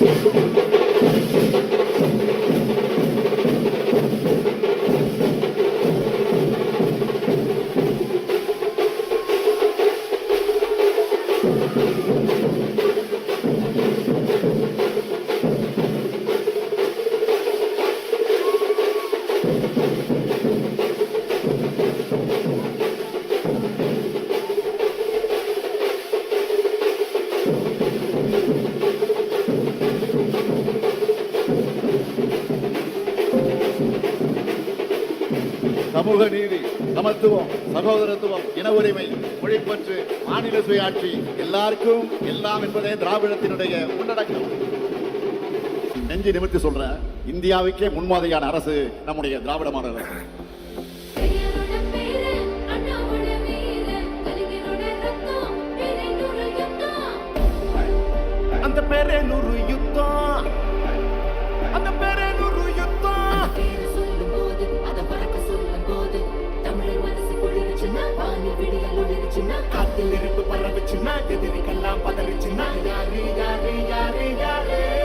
சமூக நீதி சமத்துவம் சகோதரத்துவம் இன உரிமை மொழிப்பற்று மாநில சுயாட்சி எல்லாருக்கும் எல்லாம் என்பதே திராவிடத்தினுடைய உள்ளடக்கம். நெஞ்சு நிமிர்த்தி சொல்றேன் இந்தியாவுக்கே முன்மாதிரியான அரசு நம்முடைய திராவிட மாநில அரசு ஒளிர்ச்சுன்னா காத்தில் நெருப்பு பரவுச்சுன்னா எதிரிக்கெல்லாம் பதறிச்சுன்னா யாரு யாரு யாரு யாரு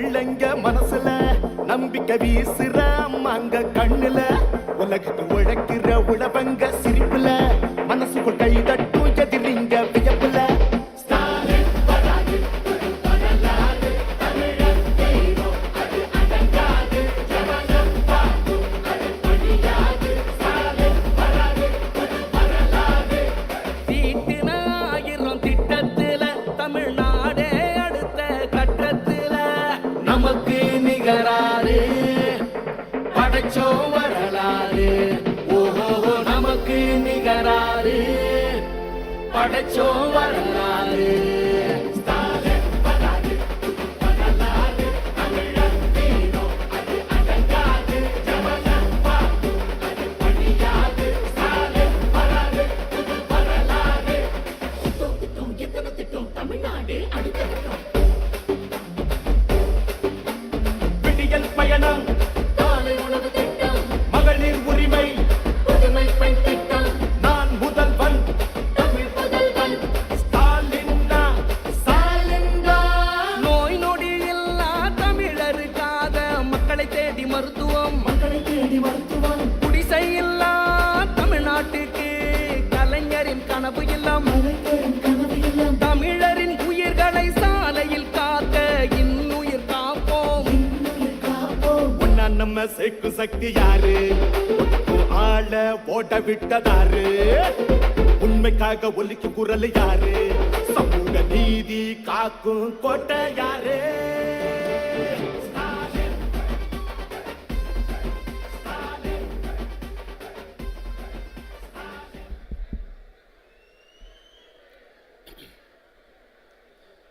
பிள்ளைங்க மனசுல நம்பிக்கை வீசுற அம்மாங்க கண்ணுல. உலகத்து உழைக்கிற உழவங்க சிரிப்புல மனசுக்குள் கை தட்டும் எதிரிங்க வியப்புல. நிகராறு படைச்சோ வரலாறு. ஓஹோ நமக்கு நிகராறு. படைச்சோ வரலாறு. விடியல் பயணம் மகளிர் உரிமை நம்ம சேர்க்கும் சக்தி யாரு? ஆள ஓட விட்டதாரு. உண்மைக்காக ஒலிக்கும் குரல் யாரு? சமூக நீதி காக்கும் கோட்டை யாரு?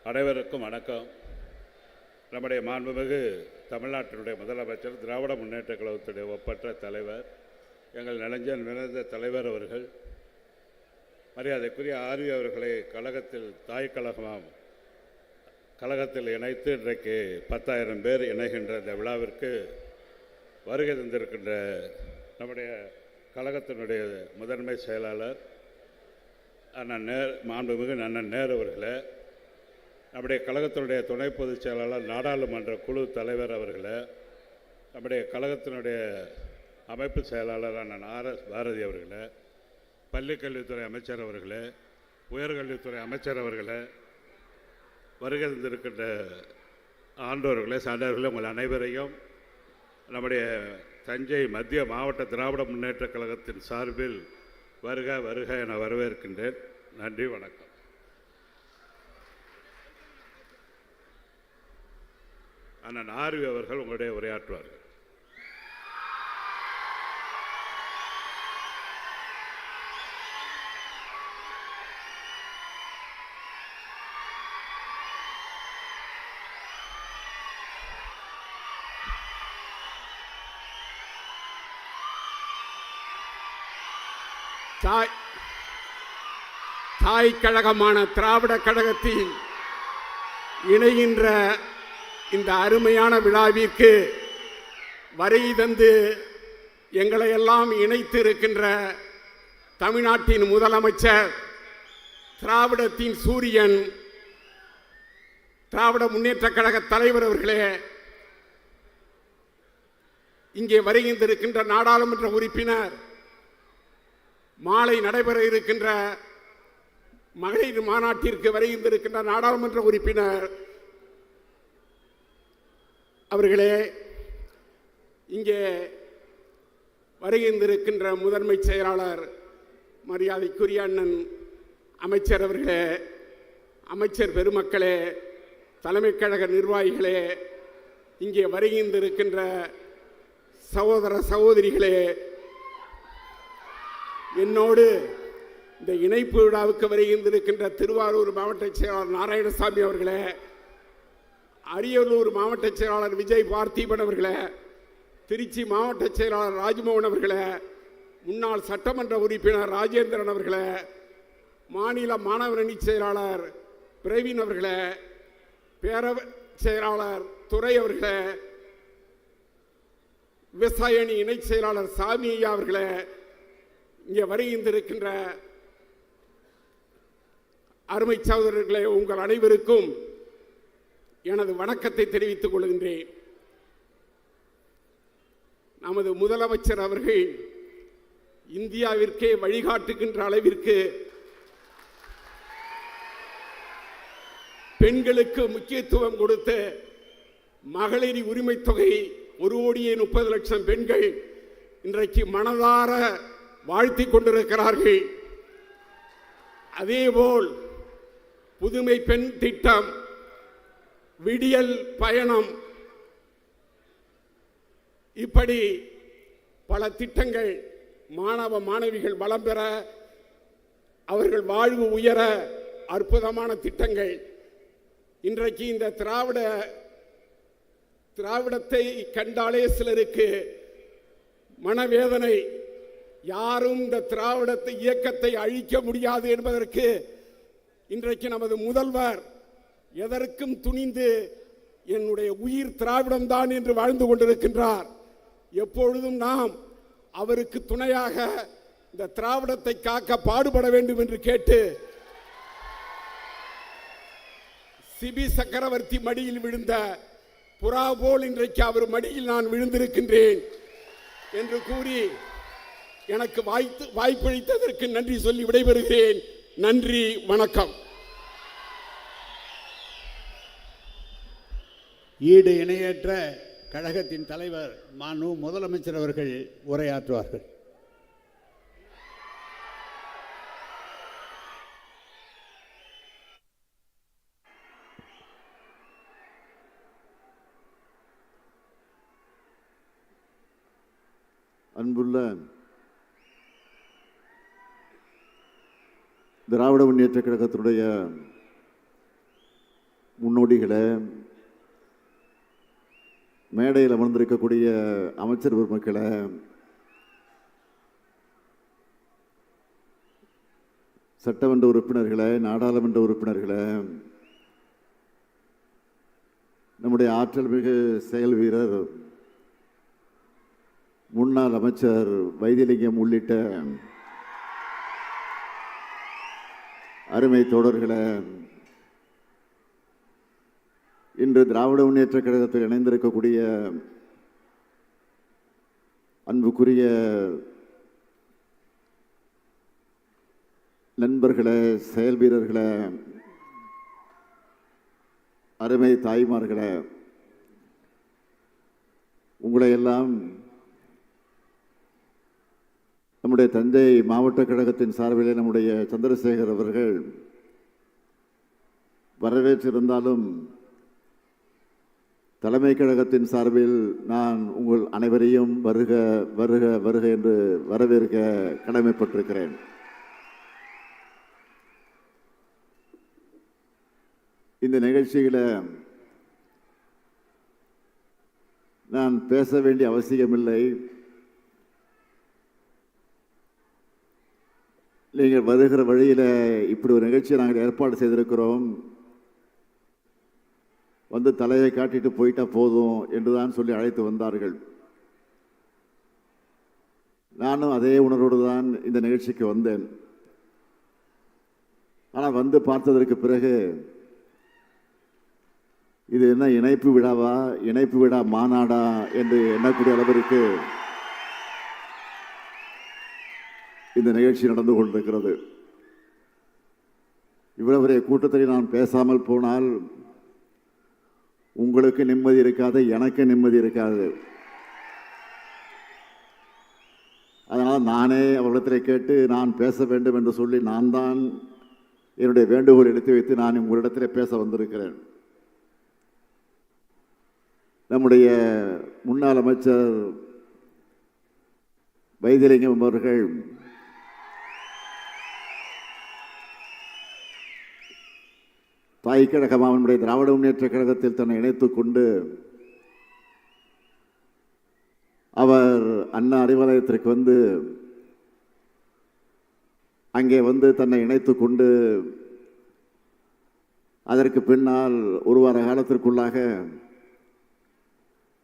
அனைவருக்கும் வணக்கம். நம்முடைய மாண்புமிகு தமிழ்நாட்டினுடைய முதலமைச்சர் திராவிட முன்னேற்ற கழகத்துடைய ஒப்பற்ற தலைவர் எங்கள் நெஞ்சன் வினந்த தலைவர் அவர்கள் மரியாதைக்குரிய ஆர்வி அவர்களை கழகத்தில் தாய் கழகமாம் கழகத்தில் இணைத்து இன்றைக்கு பத்தாயிரம் பேர் இணைகின்ற இந்த விழாவிற்கு வருகை தந்திருக்கின்ற நம்முடைய கழகத்தினுடைய முதன்மை செயலாளர் அண்ணன் நேர் மாண்புமிகு அண்ணன் நேர் அவர்களை நம்முடைய கழகத்தினுடைய துணை பொதுச் செயலாளர் நாடாளுமன்ற குழு தலைவர் அவர்களே நம்முடைய கழகத்தினுடைய அமைப்பு செயலாளர் அண்ணன் ஆர் எஸ் பாரதி அவர்களே பள்ளிக்கல்வித்துறை அமைச்சர் அவர்களே உயர்கல்வித்துறை அமைச்சர் அவர்களே வருகை ஆண்டோர்களே சான்றவர்களே உங்கள் அனைவரையும் நம்முடைய தஞ்சை மத்திய மாவட்ட திராவிட முன்னேற்ற கழகத்தின் சார்பில் வருக வருக என வரவேற்கின்றேன். நன்றி வணக்கம். அண்ணன் ஆர்வி அவர்கள் உங்களுடைய உரையாற்றுவார்கள். தாய் தாய் கழகமான திராவிட கழகத்தின் இணைகின்ற இந்த அருமையான விழாவிற்கு வரை தந்து எங்களை எல்லாம் இணைத்து இருக்கின்ற தமிழ்நாட்டின் முதலமைச்சர் திராவிடத்தின் சூரியன் திராவிட முன்னேற்ற கழக தலைவர் அவர்களே இங்கே வருகின்றிருக்கின்ற நாடாளுமன்ற உறுப்பினர் மாலை நடைபெற இருக்கின்ற மகளிர் மாநாட்டிற்கு வருகின்றிருக்கின்ற நாடாளுமன்ற உறுப்பினர் அவர்களே இங்கே வருகின்றிருக்கின்ற முதன்மை செயலாளர் மரியாதைக்குரிய அண்ணன் அமைச்சர் அவர்களே அமைச்சர் பெருமக்களே தலைமைக் கழக நிர்வாகிகளே இங்கே வருகின்றிருக்கின்ற சகோதர சகோதரிகளே என்னோடு இந்த இணைப்பு விழாவுக்கு வருகின்றிருக்கின்ற திருவாரூர் மாவட்ட செயலாளர் நாராயணசாமி அவர்களே அரியலூர் மாவட்ட செயலாளர் விஜய் பார்த்தீபன் அவர்களை திருச்சி மாவட்ட செயலாளர் ராஜ்மோகன் அவர்களை முன்னாள் சட்டமன்ற உறுப்பினர் ராஜேந்திரன் அவர்களை மாநில மாணவர் அணி செயலாளர் பிரவீன் அவர்களை பேரவ செயலாளர் துறை அவர்களை விவசாய அணி இணை செயலாளர் சாமி ஐயா அவர்களை இங்கே வருகின்றிருக்கின்ற அருமை சகோதரர்களே உங்கள் அனைவருக்கும் எனது வணக்கத்தை தெரிவித்துக் கொள்கின்றேன். நமது முதலமைச்சர் அவர்கள் இந்தியாவிற்கே வழிகாட்டுகின்ற அளவிற்கு பெண்களுக்கு முக்கியத்துவம் கொடுத்த மகளிர் உரிமை தொகை ஒரு கோடியே முப்பது லட்சம் பெண்கள் இன்றைக்கு மனதார வாழ்த்தி கொண்டிருக்கிறார்கள். அதேபோல் புதுமை பெண் திட்டம் விடியல் பயணம். இப்படி பல திட்டங்கள் மாணவ மாணவிகள் வளம் பெற அவர்கள் வாழ்வு உயர அற்புதமான திட்டங்கள். இன்றைக்கு இந்த திராவிட திராவிடத்தை கண்டாலே சிலருக்கு மனவேதனை. யாரும் இந்த திராவிடத்தை இயக்கத்தை அழிக்க முடியாது என்பதற்கு இன்றைக்கு நமது முதல்வர் எதற்கும் துணிந்து என்னுடைய உயிர் திராவிடம்தான் என்று வாழ்ந்து கொண்டிருக்கின்றார். எப்பொழுதும் நாம் அவருக்கு துணையாக இந்த திராவிடத்தை காக்க பாடுபட வேண்டும் என்று கேட்டு சிபி சக்கரவர்த்தி மடியில் விழுந்த புறா போல் இன்றைக்கு அவர் மடியில் நான் விழுந்திருக்கின்றேன் என்று கூறி எனக்கு வாய்த்து வாய்ப்பளித்ததற்கு நன்றி சொல்லி விடைபெறுகிறேன். நன்றி வணக்கம். ஈடு இணையற்ற கழகத்தின் தலைவர் மானு முதலமைச்சர் அவர்கள் உரையாற்றுவார்கள். அன்புள்ள திராவிட முன்னேற்ற கழகத்தினுடைய முன்னோடிகளை மேடையில் அமர்ந்திருக்கக்கூடிய அமைச்சர் பெருமக்களை சட்டமன்ற உறுப்பினர்களை நாடாளுமன்ற உறுப்பினர்களை நம்முடைய ஆற்றல் மிகு செயல் வீரர் முன்னாள் அமைச்சர் வைத்தியலிங்கம் உள்ளிட்ட அருமை தோழர்களை இன்று திராவிட முன்னேற்ற கழகத்தில் இணைந்திருக்கக்கூடிய அன்புக்குரிய நண்பர்களை செயல் வீரர்களை அருமை தாய்மார்களை உங்களை எல்லாம் நம்முடைய தஞ்சை மாவட்ட கழகத்தின் சார்பிலே நம்முடைய சந்திரசேகர் அவர்கள் வரவேற்றிருந்தாலும் தலைமை கழகத்தின் சார்பில் நான் உங்கள் அனைவரையும் வருக வருக வருக என்று வரவேற்க கடமைப்பட்டிருக்கிறேன். இந்த நிகழ்ச்சியில் நான் பேச வேண்டிய அவசியமில்லை. நீங்கள் வருகிற வழியில் இப்படி ஒரு நிகழ்ச்சியை நாங்கள் ஏற்பாடு செய்திருக்கிறோம். வந்து தலையை காட்டிட்டு போயிட்டா போதும் என்றுதான் சொல்லி அழைத்து வந்தார்கள். நானும் அதே உணர்வோடு தான் இந்த நிகழ்ச்சிக்கு வந்தேன். ஆனால் வந்து பார்த்ததற்கு பிறகு இது என்ன இணைப்பு விழாவா இணைப்பு விழா மாநாடா என்று எண்ணக்கூடிய அளவிற்கு இந்த நிகழ்ச்சி நடந்து கொண்டிருக்கிறது. இவ்வளவு கூட்டத்தை கூட்டத்தில் நான் பேசாமல் போனால் உங்களுக்கு நிம்மதி இருக்காது எனக்கு நிம்மதி இருக்காது. அதனால் நானே அவரிடத்தில் கேட்டு நான் பேச வேண்டும் என்று சொல்லி நான் தான் என்னுடைய வேண்டுகோள் எடுத்து வைத்து நான் உங்களிடத்தில் பேச வந்திருக்கிறேன். நம்முடைய முன்னாள் அமைச்சர் வைத்தியலிங்கம் அவர்கள் தாய் கழகம் அவனுடைய திராவிட முன்னேற்ற கழகத்தில் தன்னை இணைத்துக் கொண்டு அவர் அண்ணா அறிவாலயத்திற்கு வந்து அங்கே வந்து தன்னை இணைத்துக் கொண்டு அதற்கு பின்னால் ஒரு வார காலத்திற்குள்ளாக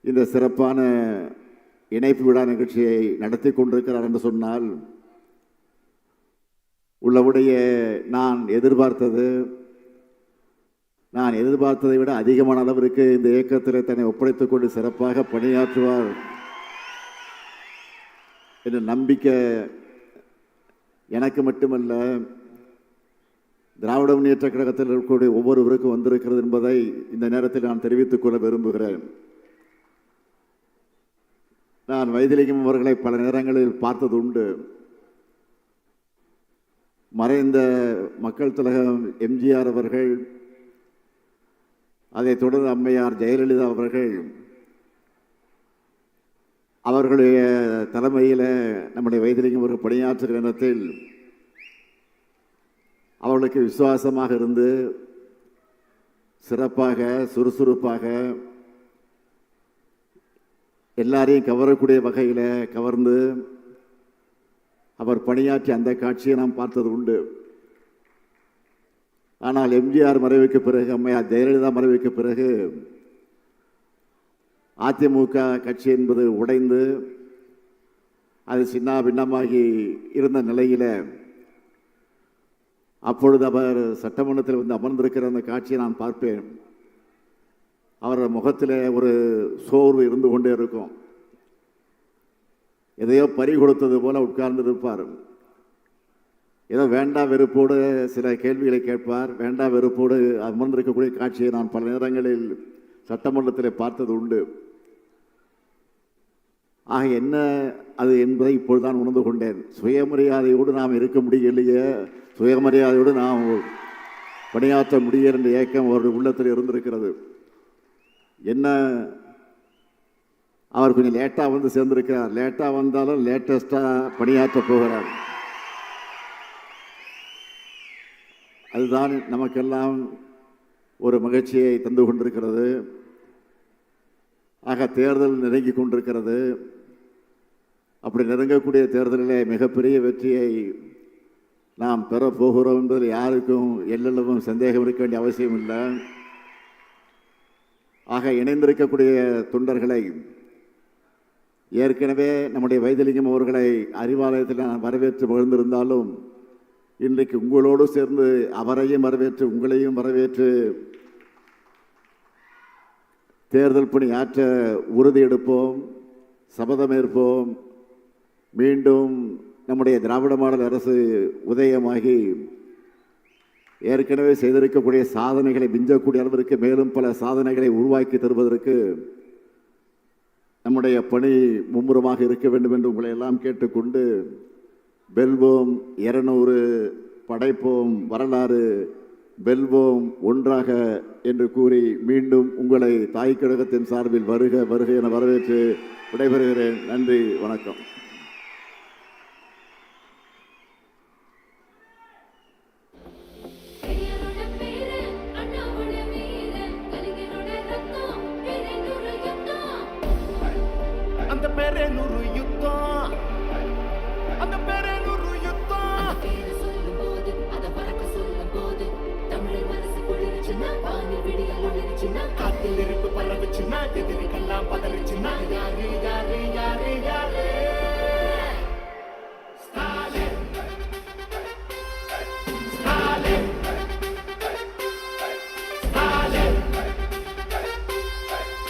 இந்த சிறப்பான இணைப்பு விழா நிகழ்ச்சியை நடத்தி கொண்டிருக்கிறார் என்று சொன்னால் உள்ளவுடைய நான் எதிர்பார்த்தது நான் எதிர்பார்த்ததை விட அதிகமான அளவிற்கு இந்த இயக்கத்தில் தன்னை ஒப்படைத்துக் கொண்டு சிறப்பாக பணியாற்றுவார் என்ற நம்பிக்கை எனக்கு மட்டுமல்ல திராவிட முன்னேற்ற கழகத்தில் இருக்கக்கூடிய ஒவ்வொருவருக்கும் வந்திருக்கிறது என்பதை இந்த நேரத்தில் நான் தெரிவித்துக் கொள்ள விரும்புகிறேன். நான் வைத்திலிங்கம் அவர்களை பல நேரங்களில் பார்த்தது உண்டு மறைந்த மக்கள் திலகம் எம்ஜிஆர் அவர்கள் அதைத் தொடர்ந்து அம்மையார் ஜெயலலிதா அவர்கள் அவர்களுடைய தலைமையில் நம்முடைய வைத்திலிங்கம் ஒரு பணியாற்றுகிற நேரத்தில் அவர்களுக்கு விசுவாசமாக இருந்து சிறப்பாக சுறுசுறுப்பாக எல்லாரையும் கவரக்கூடிய வகையில் கவர்ந்து அவர் பணியாற்றிய அந்த காட்சியை நாம் பார்த்தது உண்டு. ஆனால் எம்ஜிஆர் மறைவுக்கு பிறகு அம்மையார் ஜெயலலிதா மறைவுக்கு பிறகு அதிமுக கட்சி என்பது உடைந்து அது சின்ன பின்னமாகி இருந்த நிலையில் அப்பொழுது அவர் சட்டமன்றத்தில் வந்து அமர்ந்திருக்கிற அந்த காட்சியை நான் பார்ப்பேன். அவர் முகத்தில் ஒரு சோர்வு இருந்து கொண்டே இருக்கும். எதையோ பறி கொடுத்தது போல உட்கார்ந்து இருப்பார் ஏதோ வேண்டா வெறுப்போடு சில கேள்விகளை கேட்பார் வேண்டா வெறுப்போடு அமர்ந்திருக்கக்கூடிய காட்சியை நான் பல நேரங்களில் சட்டமன்றத்தில் பார்த்தது உண்டு. ஆக என்ன அது என்பதை இப்பொழுதுதான் உணர்ந்து கொண்டேன். சுயமரியாதையோடு நாம் இருக்க முடியலையே. சுயமரியாதையோடு நாம் பணியாற்ற முடியல என்ற ஏக்கம் அவருடைய உள்ளத்தில் இருந்திருக்கிறது. என்ன? அவர் கொஞ்சம் லேட்டாக வந்து சேர்ந்திருக்கிறார். லேட்டாக வந்தாலும் லேட்டஸ்ட்டாக பணியாற்ற போகிறார். அதுதான் நமக்கெல்லாம் ஒரு மகிழ்ச்சியை தந்து கொண்டிருக்கிறது. ஆக தேர்தல் நெருங்கி கொண்டிருக்கிறது. அப்படி நெருங்கக்கூடிய தேர்தலிலே மிகப்பெரிய வெற்றியை நாம் பெறப்போகிறோம் என்பதில் யாருக்கும் எல்லளவும் சந்தேகம் இருக்க வேண்டிய அவசியம் இல்லை. ஆக இணைந்திருக்கக்கூடிய தொண்டர்களை ஏற்கனவே நம்முடைய வைத்திலிங்கம் அவர்களை அறிவாலயத்தில் நான் வரவேற்று மகிழ்ந்திருந்தாலும் இன்றைக்கு உங்களோடு சேர்ந்து அவரையும் வரவேற்று உங்களையும் வரவேற்று தேர்தல் பணி ஆற்ற உறுதி எடுப்போம் சபதமேற்போம் மீண்டும் நம்முடைய திராவிட மாடல் அரசு உதயமாகி ஏற்கனவே செய்திருக்கக்கூடிய சாதனைகளை மிஞ்சக்கூடிய அளவிற்கு மேலும் பல சாதனைகளை உருவாக்கி தருவதற்கு நம்முடைய பணி மும்முரமாக இருக்க வேண்டும் என்று உங்களை எல்லாம் கேட்டுக்கொண்டு வெல்வோம் இருநூறு படைப்போம் வரலாறு வெல்வோம் ஒன்றாக என்று கூறி மீண்டும் உங்களை தாய் கழகத்தின் சார்பில் வருக வருக என வரவேற்று விடைபெறுகிறேன். நன்றி வணக்கம். பெரியாரோட பேரு அண்ணாவோட காத்தில் இருப்பு பரவுச்சுன்னா எதிரிகள்லாம் பதறிச்சுன்னா யாரு யாரு யாரு யாரு?